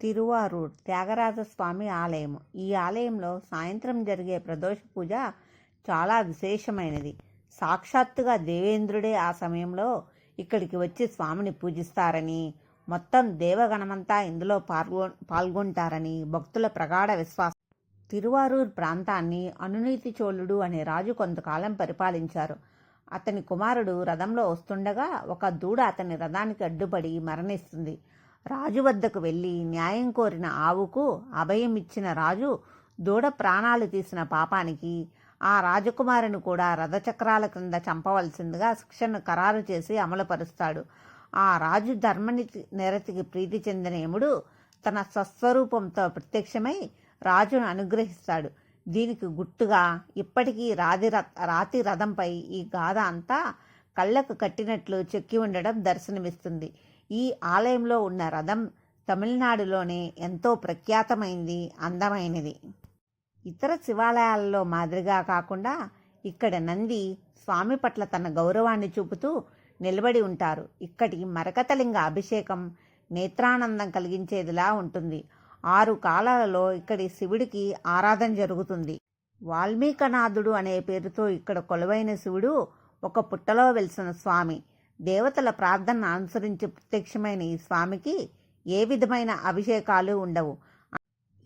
తిరువారూర్ త్యాగరాజస్వామి ఆలయం. ఈ ఆలయంలో సాయంత్రం జరిగే ప్రదోష పూజ చాలా విశేషమైనది. సాక్షాత్తుగా దేవేంద్రుడే ఆ సమయంలో ఇక్కడికి వచ్చి స్వామిని పూజిస్తారని మొత్తం దేవగణమంతా ఇందులో పాల్గొ పాల్గొంటారని భక్తుల ప్రగాఢ విశ్వాసం. తిరువారూర్ ప్రాంతాన్ని అనునీతి చోళుడు అనే రాజు కొంతకాలం పరిపాలించారు. అతని కుమారుడు రథంలో వస్తుండగా ఒక దూడ అతని రథానికి అడ్డుపడి మరణిస్తుంది. రాజు వద్దకు వెళ్ళి న్యాయం కోరిన ఆవుకు అభయం ఇచ్చిన రాజు దూడ ప్రాణాలు తీసిన పాపానికి ఆ రాజకుమారుని కూడా రథచక్రాల క్రింద చంపవలసిందిగా శిక్షను ఖరారు చేసి అమలుపరుస్తాడు. ఆ రాజు ధర్మనితి నిరతికి ప్రీతి చెందిన యముడు తన స్వస్వరూపంతో ప్రత్యక్షమై రాజును అనుగ్రహిస్తాడు. దీనికి గుట్టుగా ఇప్పటికీ రాతి రథ రాతి రథంపై ఈ గాథ అంతా కళ్ళకు కట్టినట్లు చెక్కి ఉండడం దర్శనమిస్తుంది. ఈ ఆలయంలో ఉన్న రథం తమిళనాడులోనే ఎంతో ప్రఖ్యాతమైంది అందమైనది. ఇతర శివాలయాలలో మాదిరిగా కాకుండా ఇక్కడ నంది స్వామి పట్ల తన గౌరవాన్ని చూపుతూ నిలబడి ఉంటారు. ఇక్కడి మరకతలింగ అభిషేకం నేత్రానందం కలిగించేదిలా ఉంటుంది. ఆరు కాలాలలో ఇక్కడి శివుడికి ఆరాధన జరుగుతుంది. వాల్మీకనాథుడు అనే పేరుతో ఇక్కడ కొలువైన శివుడు ఒక పుట్టలో వెలిసిన స్వామి. దేవతల ప్రార్థన అనుసరించి ప్రత్యక్షమైన ఈ స్వామికి ఏ విధమైన అభిషేకాలు ఉండవు.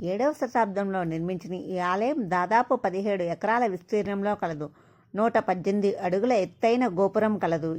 ఏడవ శతాబ్దంలో నిర్మించిన ఈ ఆలయం దాదాపు పదిహేడు ఎకరాల విస్తీర్ణంలో కలదు. నూట పద్దెనిమిది అడుగుల ఎత్తైన గోపురం కలదు.